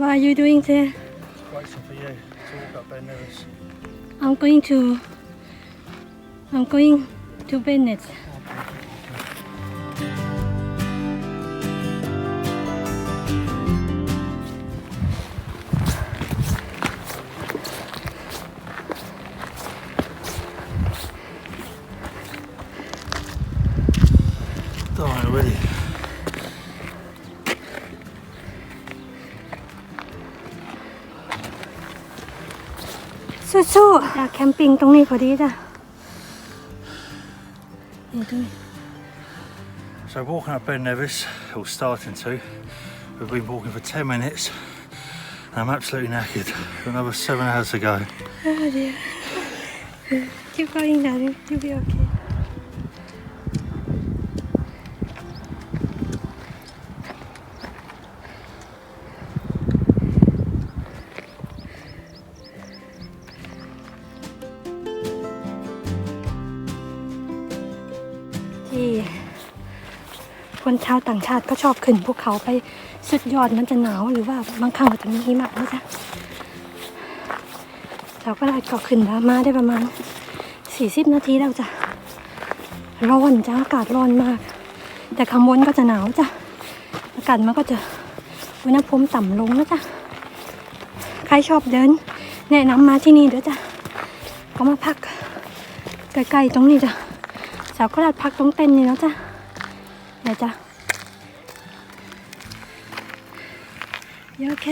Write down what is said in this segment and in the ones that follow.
What are you doing there Waiting for you to walk up Ben Nevis. I'm going to I'm going to Bennett ต้ สู้ๆอยากแคมปิ้งตรงนี้พอดีจ้ะนี่ตรงนี้ So walking up Ben Nevis, or starting to, we've been walking for 10 minutes. I'm absolutely knackered. Got another seven hours to go. Oh dear. Keep going, darling. You'll be okay. . ที่ คนชาวต่างชาติก็ชอบขึ้นภูเขาไปสุดยอดมันจะหนาวหรือว่าบางครั้งก็จะมีหิมะนะจ๊ะเราก็ได้ก็ขึ้นมาได้ประมาณ 40 นาทีแล้วจ้ะร้อนจ้ะอากาศร้อนมาก แต่ข้างบนก็จะหนาวจ้ะอากาศมันก็จะอุณหภูมิต่ำลงนะจ๊ะใครชอบเดิน แนะนำมาที่นี่เด้อจ้ะก็มาพักใกล้ๆตรงนี้จ้ะ สาวก็ได้พักตรงเต็นท์นี่แล้วจ้ะเดี๋ยวจ้ะโอเค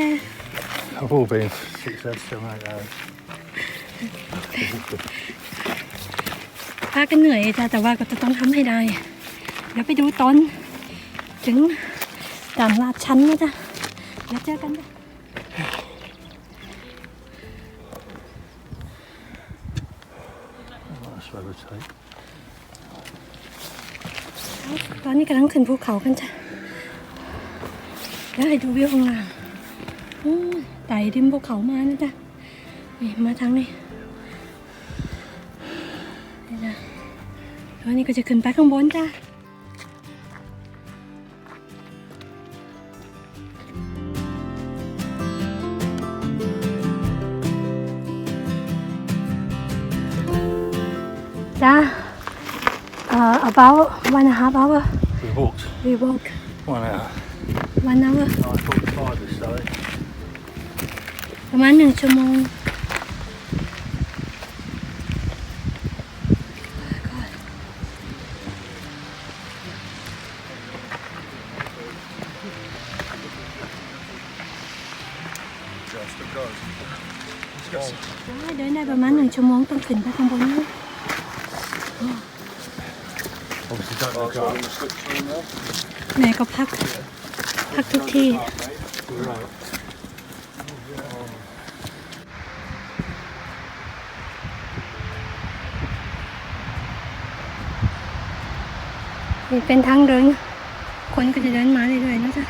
I've all been six, seven, seven, eight hours. พากันเหนื่อยจ้ะแต่ว่าก็จะต้องทำให้ได้ เดี๋ยวไปดูตอน ถึงด่านลาดชั้นนะจ๊ะเดี๋ยวเจอกันจ้ะ That's what I would take. ตอนนี้กำลังขึ้นภูเขากันจ้ะแล้วให้ดูวิวข้างล่างไต่ริมภูเขามานะจ๊ะนี่มาทางนี้นี่จ้ะตอนนี้ก็จะขึ้นไปข้างบนจ้ะจ้า uh, about one and a half hour We walked we walk one hour, one hour 9.45 this day. ประมาณหนึ่งชั่วโมง Just because. Let's go. ได้เดินได้ประมาณหนึ่งชั่วโมงต้องขึ้นไปข้างบนนู้น Obviously don't look up. แม่ก็พัก พักทุกที่นี่เป็นทางเดิน คนก็จะเดินมาเรื่อยๆนะจ๊ะ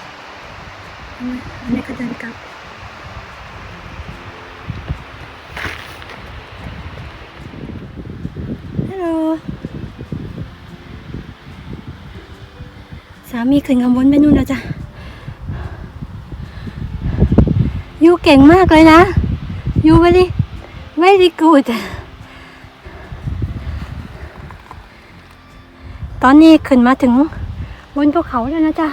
อันนี้อันนี้ก็เดินกลับ ฮัลโหล สามีขึ้นข้างบนไปนู่นแล้วจ้ะยูเก่งมากเลยนะยู very very good ตอนนี้ขึ้นมาถึงบนภูเขาแล้วนะจ๊ะ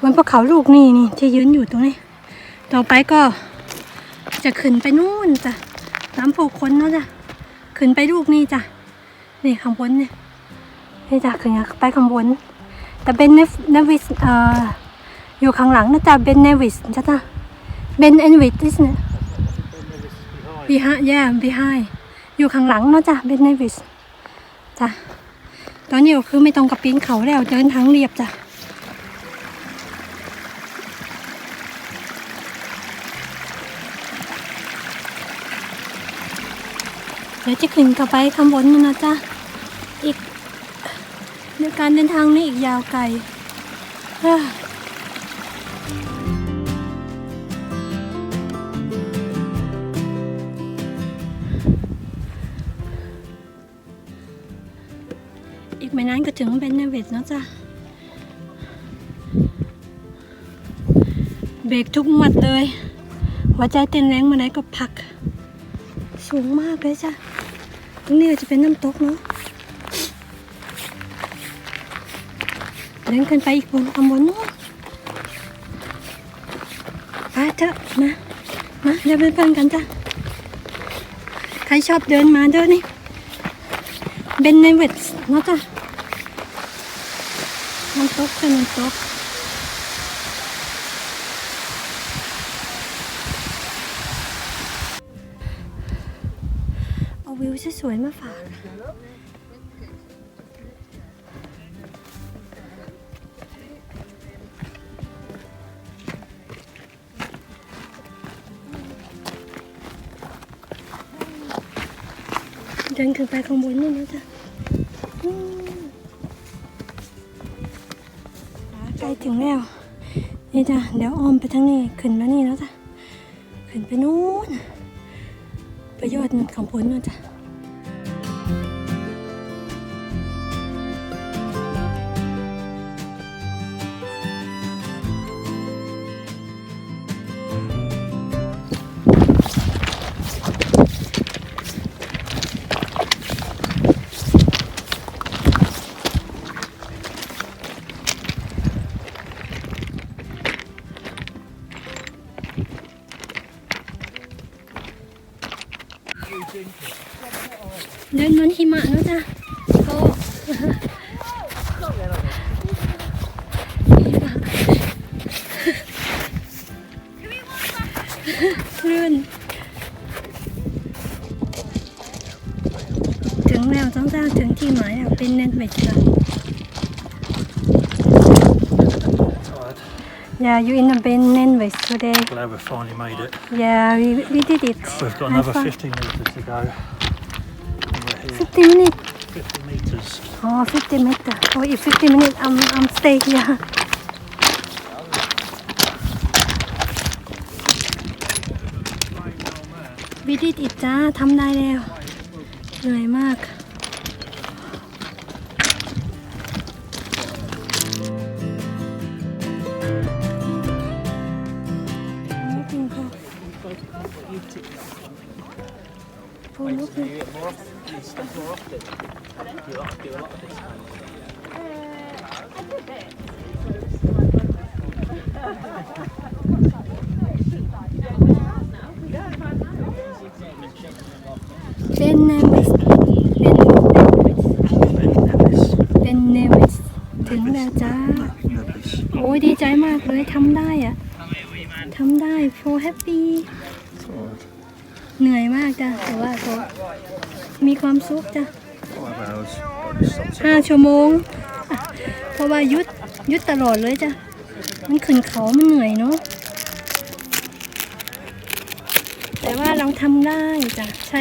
บนภูเขาลูกนี่นี่ที่ยืนอยู่ตรงนี้ ต่อไปก็จะขึ้นไปนู่นจ้ะน้ำผูกคนเนาะจ้ะขึ้นไปลูกนี่จ้ะนี่ข้างบนเนี่ยนี่จ้ะขึ้นไปข้างบน แต่เบนเนวิสเอ่ออยู่ข้างหลังนะจ๊ะเบนเนวิสจ้ะจ้ะเบนเอนวิสเนี่ย behind yeah behind อยู่ข้างหลังเนาะจ้ะเบนเนวิสจ้ะตอนนี้ก็คือไม่ต้องกับปีนเขาแล้วเดินทางเรียบจ้ะเดี๋ยวจะขึ้นกลับไปข้างบนกันนะจ๊ะอีก ในการเดินทางนี่อีกยาวไกลอีกไม่นานก็ถึงเบนเนเวิสแล้วจ้ะเบรกทุกหมัดเลย หัวใจเต้นแรงมาไหนก็พัก สูงมากเลยจ้ะ ตรงนี้ก็จะเป็นน้ำตกเนาะ เดินขึ้นไปอีกบนข้างบนนู้นไปเถอะมา มาเดินไปเพื่อนกันจ้ะ ใครชอบเดินมาเดินนี่เบนในเวทนาะจ้ะน้ำตกเป็นน้ำตกเอาวิวสวยๆมาฝาก ดินขึ้นไปข้างบนนี่นะจ๊ะใกล้ถึงแล้ว นี่จ้ะ เดี๋ยวอ้อมไปทางนี้ ขึ้นมานี่แล้วจ้ะ ขึ้นไปนู้นประโยชน์ของผลนมาจ้ะ ดินบนหิมะนะจ๊ะโอ้คลื่นถึงแล้วจ้องจ้าถึงที่หมายแล้วเป็นเน็ตเวทค่ะ Tired. Yeah, you in the Ben Nenwes today. Glad we finally made it. Yeah, we, we did it. We've got another 15 metres to go. 50 minutes. 50 meters. Oh, 50 minutes. Oh, if 50 minutes, I'm, I'm stay here. We did it จ้าทำได้แล้ว เหนื่อยมาก Looking for- for looking. Ben Nevis เป็นเนวิสถึงแล้วจ้า โอ้ยดีใจมากเลยทำได้อะทำได้โฟแฮปปี้ Tired. เหนื่อยมากจ้ะแต่ว่าก็มีความสุขจ้ะห้าชั่วโมง เพราะว่ายุดยุดตลอดเลยจ้ะ มันขึ้นเขามันเหนื่อยเนาะแต่ว่าเราทำได้จ้ะใช่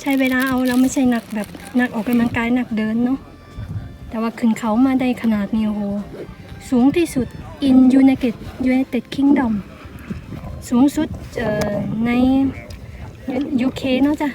ใช้เวลาเอาเราไม่ใช่หนักแบบหนักออกกำลังกายหนักเดินเนาะแต่ว่าขึ้นเขามาได้ขนาดนี้โอ้โหสูงที่สุด in United United Kingdom สูงสุดเอ่ ยูเคเนาะจ้ะ